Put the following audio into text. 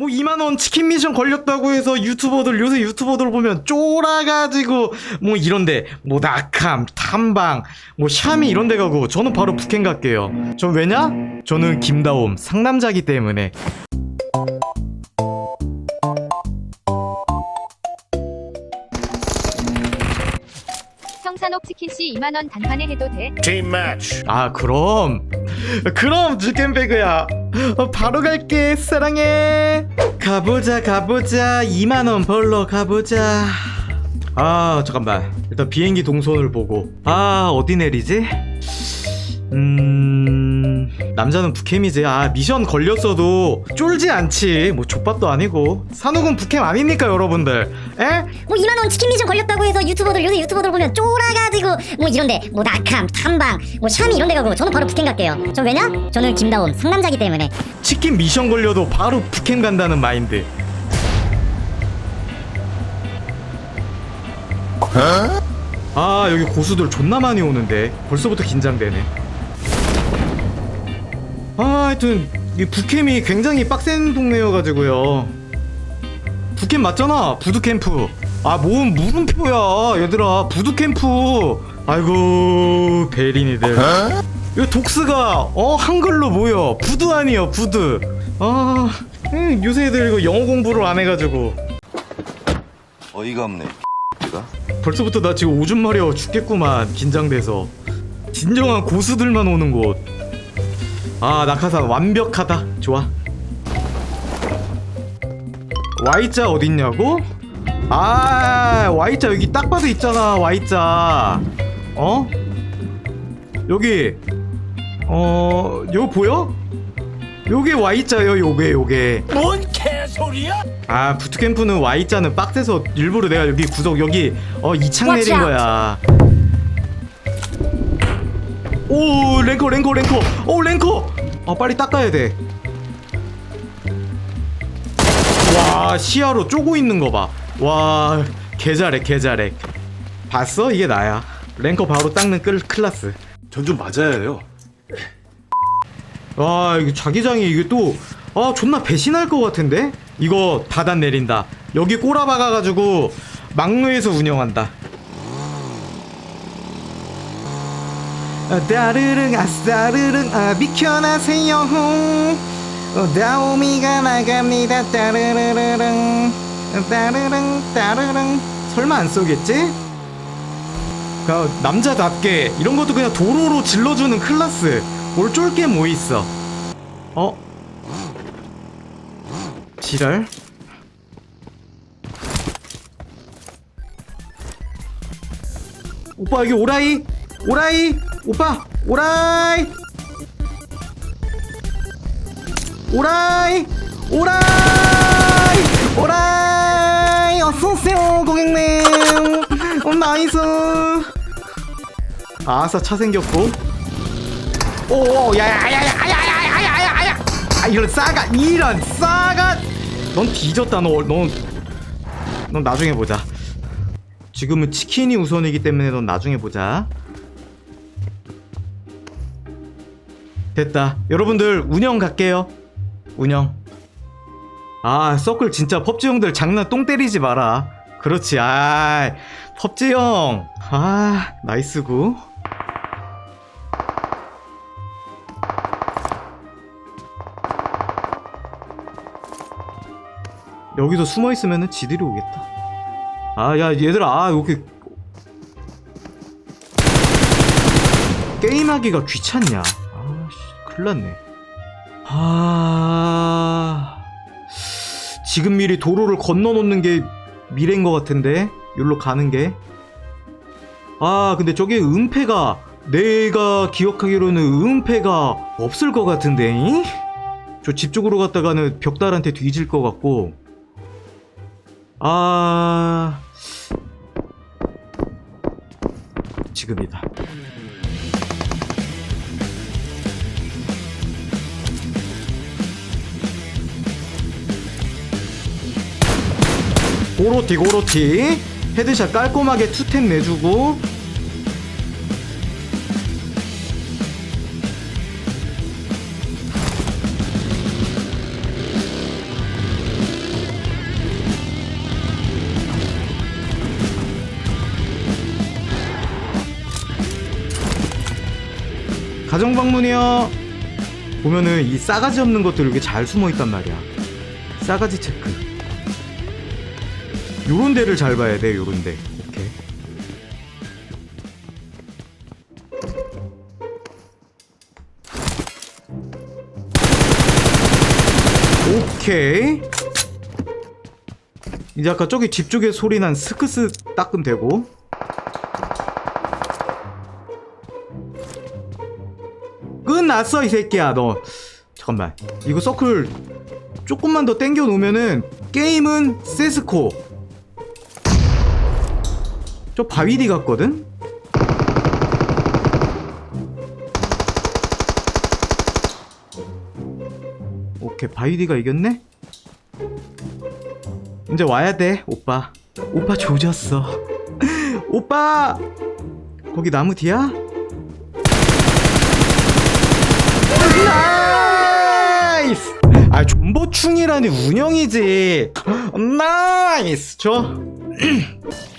뭐 2만원 치킨 미션 걸렸다고 해서 유튜버들 요새 유튜버들 보면 쫄아가지고 뭐 이런데 뭐 낙함 탐방 뭐 샤미 이런데 가고 저는 바로 북행 갈게요 전 왜냐? 저는 김다옴 상남자기 때문에 성산옥 치킨씨 2만원 단판에 해도 돼? Team match. 아 그럼 그럼 주캔배그야 어, 바로 갈게 사랑해. 가보자 가보자. 2만원 벌러 가보자. 아 잠깐만. 일단 비행기 동선을 보고. 아 어디 내리지? 음. 남자는 북캠이지 아 미션 걸렸어도 쫄지 않지. 뭐 족밥도 아니고. 산옥은 북캠 아닙니까 여러분들? 에? 뭐 2만 원 치킨 미션 걸렸다고 해서 유튜버들 요새 유튜버들 보면 쫄아가지고 뭐 이런데 뭐 낙함 탐방 뭐 샤미 이런데 가고 저는 바로 북행 갈게요. 전 왜냐? 저는 김다옴 상남자기 때문에. 치킨 미션 걸려도 바로 북캠 간다는 마인드. 아 여기 고수들 존나 많이 오는데. 벌써부터 긴장되네 아 하여튼 이 북캠이 굉장히 빡센 동네여가지고요. 북캠 맞잖아 부두캠프. 아 뭔 물음표야 얘들아. 부두캠프. 아이고 대린이들. 이거 독스가 어 한글로 뭐여. 부두 아니여 부두. 아 음, 요새 애들 이거 영어 공부를 안 해가지고. 어이가 없네. 가? 벌써부터 나 지금 오줌 마려 죽겠구만 긴장돼서. 진정한 고수들만 오는 곳. 아 낙하산 완벽하다. 좋아. Y자 어딨냐고? 아 Y자 여기 딱 봐도 있잖아 Y자. 어? 여기 어 여기 보여? 요게 Y자요 요게 요게. 뭔 개소리야? 아 부트캠프는 Y자는 빡세서 일부러 내가 여기 구석 여기 어 이창 Watch 내린 out. 거야 오 랭커 랭커 랭커. 오 랭커. 아 빨리 닦아야 돼 와 시야로 쪼고 있는 거봐와 개잘해 개잘해. 봤어? 이게 나야. 랭커 바로 닦는 끌 클라스. 전 좀 맞아야 해요. 와 이거 자기장이 이게 또 아 존나 배신할 것 같은데? 이거 다단 내린다. 여기 꼬라박아가지고 막루에서 운영한다 아, 따르릉 아싸르릉 아 비켜나세요. 어, 다오미가 나갑니다. 따르르르릉 따르릉 따르릉. 설마 안 쏘겠지? 그 남자답게 이런 것도 그냥 도로로 질러주는 클라스. 뭘 쫄게 뭐 있어? 어? 지랄? 오빠 여기 오라이? 오라이 오빠 오라이. 오라이 오라이. 오라이 어서오세요 고객님. 어, 나이스. 아싸 차 생겼고. 오 야야야야야야야야야야. 아 이런 싸가 이런 싸가. 넌 뒤졌다 너넌. 넌 나중에 보자. 지금은 치킨이 우선이기 때문에 넌 나중에 보자 됐다. 여러분들 운영 갈게요. 운영. 아 서클 진짜 펍지 형들 장난 똥 때리지 마라. 그렇지. 아 펍지 형 아 나이스구 여기서 숨어 있으면은 지들이 오겠다. 아, 야, 얘들아, 아, 여기 게임하기가 귀찮냐? 났네. 아, 지금 미리 도로를 건너 놓는 게 미래인 것 같은데, 여기로 가는 게. 아, 근데 저게 은폐가 내가 기억하기로는 은폐가 없을 것 같은데. 잉? 저집 쪽으로 갔다가는 벽달한테 뒤질 것 같고. 아 지금이다. 고로티 고로티. 헤드샷 깔끔하게 투템 내주고. 가정 방문이요. 보면은 이 싸가지 없는 것들 이렇게 잘 숨어 있단 말이야. 싸가지 체크. 요런 데를 잘 봐야 돼. 요런 데. 오케이. 오케이. 이제 아까 저기 집 쪽에 소리 난 스크스 닦으면 되고. 끝났어 이 새끼야 너 잠깐만 이거 서클 조금만 더 땡겨 놓으면은 게임은 세스코 저 바위디 같거든 오케이 바위디가 이겼네 이제 와야 돼 오빠 오빠 조졌어 오빠 거기 나무 뒤야? 나이스! 아, 존버충이라니 운영이지. 나이스! 저